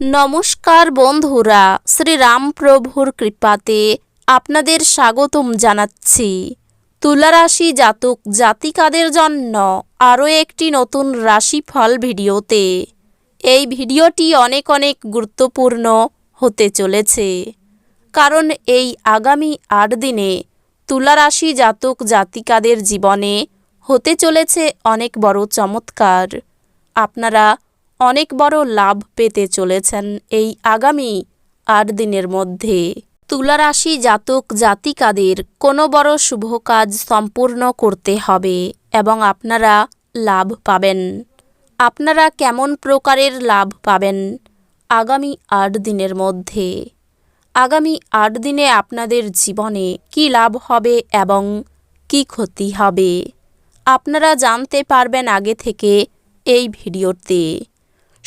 নমস্কার বন্ধুরা শ্রীরামপ্রভুর কৃপাতে আপনাদের স্বাগতম জানাচ্ছি। তুলারাশি জাতক জাতিকাদের জন্য আরও একটি নতুন রাশিফল ভিডিওতে। এই ভিডিওটি অনেক অনেক গুরুত্বপূর্ণ হতে চলেছে। কারণ এই আগামী আট দিনে তুলারাশি জাতক জাতিকাদের জীবনে হতে চলেছে অনেক বড় চমৎকার। আপনারা অনেক বড় লাভ পেতে চলেছেন এই আগামী আট দিনের মধ্যে। তুলারাশি জাতক জাতিকাদের কোনো বড় শুভ কাজ সম্পূর্ণ করতে হবে এবং আপনারা লাভ পাবেন। আপনারা কেমন প্রকারের লাভ পাবেন আগামী আট দিনের মধ্যে? আগামী আট দিনে আপনাদের জীবনে কি লাভ হবে এবং কি ক্ষতি হবে? আপনারা জানতে পারবেন আগে থেকে এই ভিডিওতে।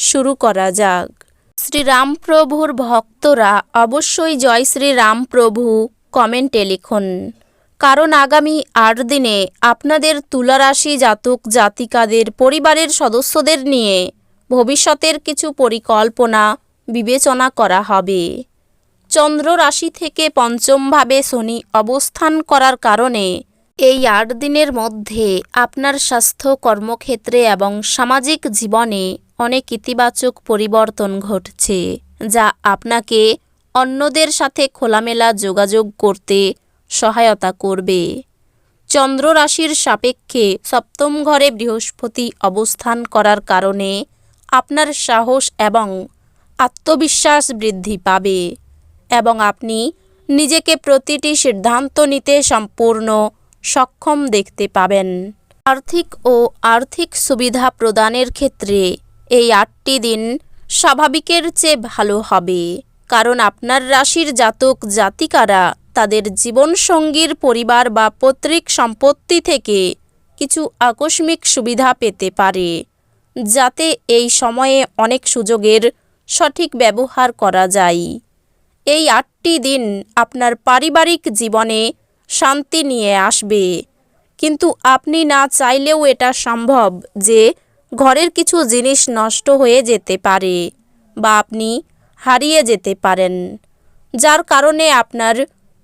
শুরু করা যাক। শ্রীরামপ্রভুর ভক্তরা অবশ্যই জয় শ্রীরামপ্রভু কমেন্টে লিখুন। কারণ আগামী আট দিনে আপনাদের তুলারাশি জাতক জাতিকাদের পরিবারের সদস্যদের নিয়ে ভবিষ্যতের কিছু পরিকল্পনা বিবেচনা করা হবে। চন্দ্র রাশি থেকে পঞ্চমভাবে শনি অবস্থান করার কারণে এই আট দিনের মধ্যে আপনার স্বাস্থ্য কর্মক্ষেত্রে এবং সামাজিক জীবনে অনেক ইতিবাচক পরিবর্তন ঘটছে, যা আপনাকে অন্যদের সাথে খোলামেলা যোগাযোগ করতে সহায়তা করবে। চন্দ্র রাশির সাপেক্ষে সপ্তম ঘরে বৃহস্পতি অবস্থান করার কারণে আপনার সাহস এবং আত্মবিশ্বাস বৃদ্ধি পাবে এবং আপনি নিজেকে প্রতিটি সিদ্ধান্ত নিতে সম্পূর্ণ সক্ষম দেখতে পাবেন। আর্থিক ও আর্থিক সুবিধা প্রদানের ক্ষেত্রে এই আটটি দিন স্বাভাবিকের চেয়ে ভালো হবে। কারণ আপনার রাশির জাতক জাতিকারা তাদের জীবনসঙ্গীর পরিবার বা পৈতৃক সম্পত্তি থেকে কিছু আকস্মিক সুবিধা পেতে পারে, যাতে এই সময়ে অনেক সুযোগের সঠিক ব্যবহার করা যায়। এই আটটি দিন আপনার পারিবারিক জীবনে শান্তি নিয়ে আসবে। কিন্তু আপনি না চাইলেও এটা সম্ভব যে ঘরের কিছু জিনিস নষ্ট হয়ে যেতে পারে বা আপনি হারিয়ে যেতে পারেন। যার কারণে আপনার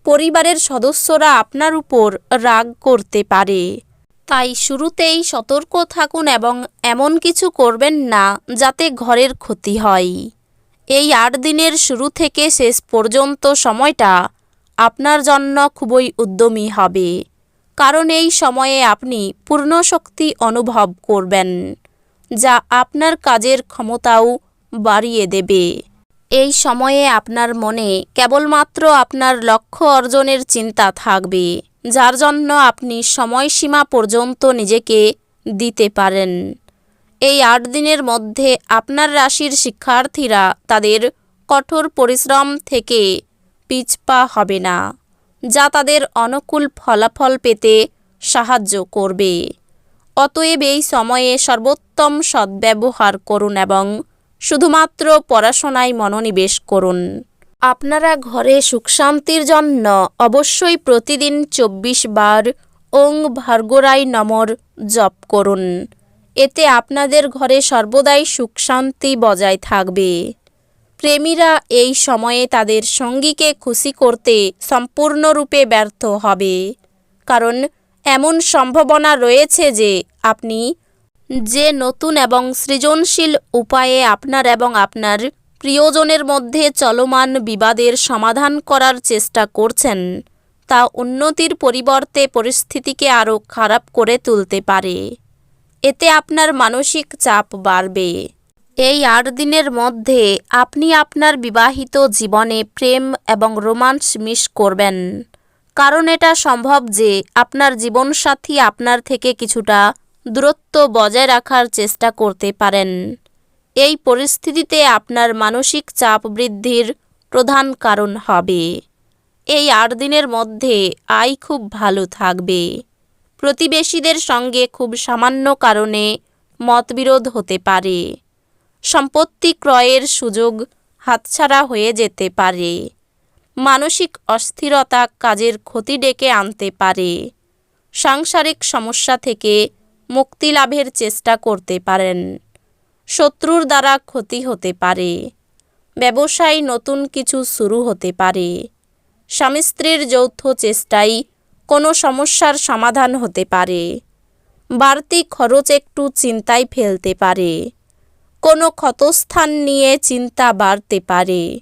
পরিবারের সদস্যরা আপনার উপর রাগ করতে পারে। তাই শুরুতেই সতর্ক থাকুন এবং এমন কিছু করবেন না যাতে ঘরের ক্ষতি হয়। এই আট দিনের শুরু থেকে শেষ পর্যন্ত সময়টা আপনার জন্য খুবই উদ্যমী হবে। কারণ এই সময়ে আপনি পূর্ণ শক্তি অনুভব করবেন, যা আপনার কাজের ক্ষমতাও বাড়িয়ে দেবে। এই সময়ে আপনার মনে কেবলমাত্র আপনার লক্ষ্য অর্জনের চিন্তা থাকবে, যার জন্য আপনি সময়সীমা পর্যন্ত নিজেকে দিতে পারেন। এই আট দিনের মধ্যে আপনার রাশির শিক্ষার্থীরা তাদের কঠোর পরিশ্রম থেকে পিছপা হবে না, যা তাদের অনুকূল ফলাফল পেতে সাহায্য করবে। অতএব এই সময়ে সর্বোত্তম সদ্ব্যবহার করুন এবং শুধুমাত্র পড়াশোনায় মনোনিবেশ করুন। আপনারা ঘরে সুখ শান্তির জন্য অবশ্যই প্রতিদিন চব্বিশ বার ওং ভার্গোরাই নমর জপ করুন। এতে আপনাদের ঘরে সর্বদাই সুখ শান্তি বজায় থাকবে। প্রেমীরা এই সময়ে তাদের সঙ্গীকে খুশি করতে সম্পূর্ণরূপে ব্যর্থ হবে। কারণ এমন সম্ভাবনা রয়েছে যে আপনি যে নতুন এবং সৃজনশীল উপায়ে আপনার এবং আপনার প্রিয়জনের মধ্যে চলমান বিবাদের সমাধান করার চেষ্টা করছেন, তা উন্নতির পরিবর্তে পরিস্থিতিকে আরও খারাপ করে তুলতে পারে। এতে আপনার মানসিক চাপ বাড়বে। এই আট দিনের মধ্যে আপনি আপনার বিবাহিত জীবনে প্রেম এবং রোমান্স মিস করবেন। কারণ এটা সম্ভব যে আপনার জীবনসাথী আপনার থেকে কিছুটা দূরত্ব বজায় রাখার চেষ্টা করতে পারেন। এই পরিস্থিতিতে আপনার মানসিক চাপ বৃদ্ধির প্রধান কারণ হবে। এই আট দিনের মধ্যে আয় খুব ভালো থাকবে। প্রতিবেশীদের সঙ্গে খুব সামান্য কারণে মতবিরোধ হতে পারে। সম্পত্তি ক্রয়ের সুযোগ হাতছাড়া হয়ে যেতে পারে। মানসিক অস্থিরতা কাজের ক্ষতি ডেকে আনতে পারে। সাংসারিক সমস্যা থেকে মুক্তি লাভের চেষ্টা করতে পারেন। শত্রুর দ্বারা ক্ষতি হতে পারে। ব্যবসায় নতুন কিছু শুরু হতে পারে। স্বামী স্ত্রীর যৌথ চেষ্টায় কোনো সমস্যার সমাধান হতে পারে। বাড়তি খরচ একটু চিন্তায় ফেলতে পারে। কোনো ক্ষতস্থান নিয়ে চিন্তা বাড়তে পারে।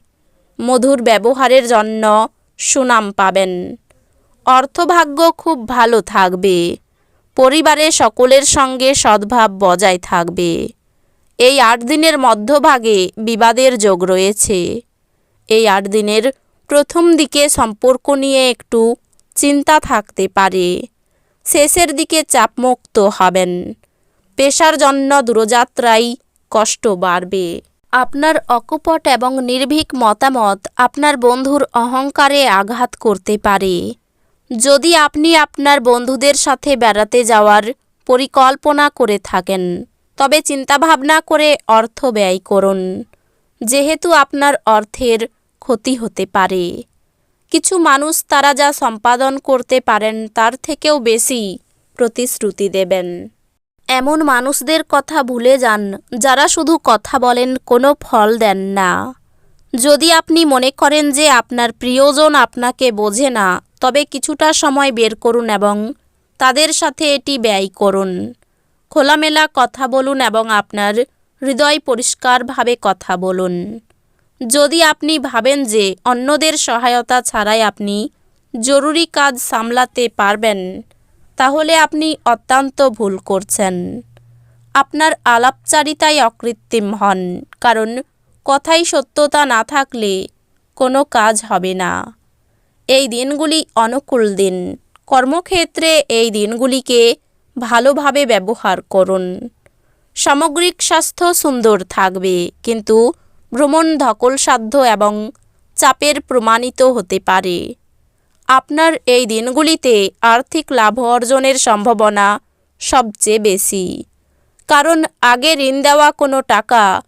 মধুর ব্যবহারের জন্য সুনাম পাবেন। অর্থভাগ্য খুব ভালো থাকবে। পরিবারে সকলের সঙ্গে সদ্ভাব বজায় থাকবে। এই আট দিনের মধ্যভাগে বিবাদের যোগ রয়েছে। এই আট দিনের প্রথম দিকে সম্পর্ক নিয়ে একটু চিন্তা থাকতে পারে। শেষের দিকে চাপমুক্ত হবেন। পেশার জন্য দূরযাত্রায় কষ্ট বাড়বে। আপনার অকপট এবং নির্ভীক মতামত আপনার বন্ধুর অহংকারে আঘাত করতে পারে। যদি আপনি আপনার বন্ধুদের সাথে বেড়াতে যাওয়ার পরিকল্পনা করে থাকেন, তবে চিন্তাভাবনা করে অর্থ ব্যয় করুন, যেহেতু আপনার অর্থের ক্ষতি হতে পারে। কিছু মানুষ তারা যা সম্পাদন করতে পারেন তার থেকেও বেশি প্রতিশ্রুতি দেবেন। এমন মানুষদের কথা ভুলে যান, যারা শুধু কথা বলেন, কোনো ফল দেন না। যদি আপনি মনে করেন যে আপনার প্রিয়জন আপনাকে বোঝে না, তবে কিছুটা সময় বের করুন এবং তাদের সাথে এটি ব্যয় করুন। খোলামেলা কথা বলুন এবং আপনার হৃদয় পরিষ্কারভাবে কথা বলুন। যদি আপনি ভাবেন যে অন্যদের সহায়তা ছাড়াই আপনি জরুরি কাজ সামলাতে পারবেন তাহলে আপনি অত্যন্ত ভুল করছেন। আপনার আলাপচারিতায় অকৃত্রিম হন, কারণ কথাই সত্যতা না থাকলে কোনো কাজ হবে না। এই দিনগুলি অনুকূল দিন। কর্মক্ষেত্রে এই দিনগুলিকে ভালোভাবে ব্যবহার করুন। সামগ্রিক স্বাস্থ্য সুন্দর থাকবে, কিন্তু ভ্রমণ ধকলসাধ্য এবং চাপের প্রমাণিত হতে পারে। আপনার এই দিনগুলিতে আর্থিক লাভ অর্জনের সম্ভাবনা সবচেয়ে বেশি। কারণ আগে ঋণ দেওয়া কোনো টাকা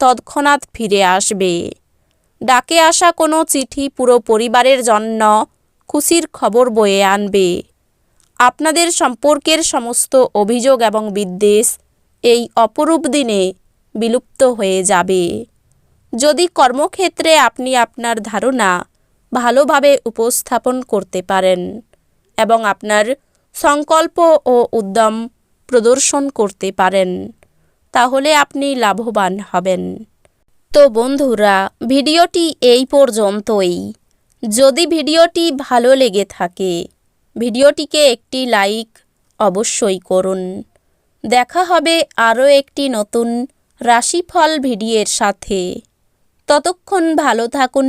তৎক্ষণাৎ ফিরে আসবে। ডাকে আসা কোনো চিঠি পুরো পরিবারের জন্য খুশির খবর বয়ে আনবে। আপনাদের সম্পর্কের সমস্ত অভিযোগ এবং বিদ্বেষ এই অপরূপ দিনে বিলুপ্ত হয়ে যাবে। যদি কর্মক্ষেত্রে আপনি আপনার ধারণা ভালোভাবে উপস্থাপন করতে পারেন এবং আপনার সংকল্প ও উদ্যম প্রদর্শন করতে পারেন, তাহলে আপনি লাভবান হবেন। তো বন্ধুরা, ভিডিওটি এই পর্যন্তই। যদি ভিডিওটি ভালো লেগে থাকে, ভিডিওটিকে একটি লাইক অবশ্যই করুন। দেখা হবে আরও একটি নতুন রাশিফল ভিডিওর সাথে। ততক্ষণ ভালো থাকুন